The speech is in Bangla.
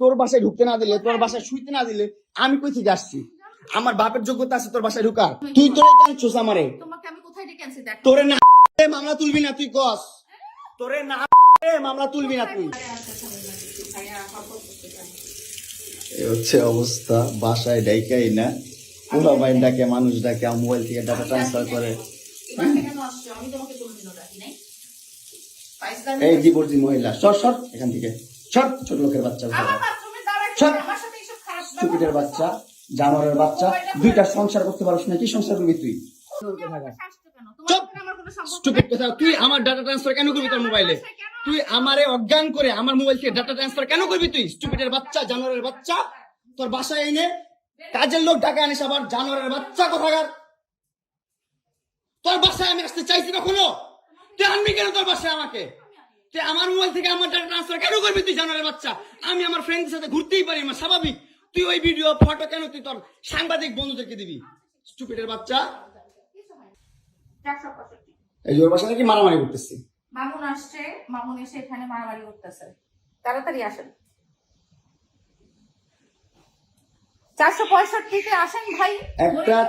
তোর বাসায় ঢুকতে না দিলে তোর বাসায় শুইতে না দিলে আমি কই থেকে আসছি? আমার বাপের যোগ্যতা আছে তোর বাসায় ঢুকার। তুই তোরে কেন আমারে? তোরে না মামলা তুলবি না তুই কস। তোরে না মামলা তুলবি না তুই। হচ্ছে অবস্থা বাসায় ডাইকাই না। পুরো বাইন ডাকে মানুষ ডাকে মোবাইল থেকে ডাটা ট্রান্সফার করে। এই ডিভোর্সি মহিলা সর সর এখান থেকে। সর ছোট লোকের বাচ্চা স্টুপিডের বাচ্চা জানোয়ারের বাচ্চা দুইটা সংসার করতে পারছ না কি সংসার করবি তুই? তুই আমার ডাটা ট্রান্সফার কেন করবি তোর মোবাইলে তুই আমারে অজ্ঞান করে আমার মোবাইল থেকে ডাটা ট্রান্সফার কেন করবি তুই? স্টুপিডের বাচ্চা জানোয়ারের বাচ্চা তোর বাসায় এনে কাজের লোক টাকা আনিস আবার জানোয়ারের বাচ্চা কোথাকার? তোর বাসায় আমি আসতে চাইছি কখনো? তুই আনবি কেন তোর বাসায় আমাকে? তুই আমার মোবাইল থেকে আমার ডাটা ট্রান্সফার কেন করবি তুই জানোয়ারের বাচ্চা? আমি আমার ফ্রেন্ডের সাথে ঘুরতেই পারি আমার স্বাভাবিক। তুই ওই ভিডিও ফটো কেন তুই তোর সাংবাদিক বন্ধুদেরকে দিবি? স্টুপিডের বাচ্চা। এই যে ওর বাসায় নাকি মারামারি করতেছি। মামুন আসছে মামুন এসে এখানে মারামারি করতেছে। তাড়াতাড়ি আসেন। চারশো পঁয়ষট্টিতে আসেন ভাই। একটা-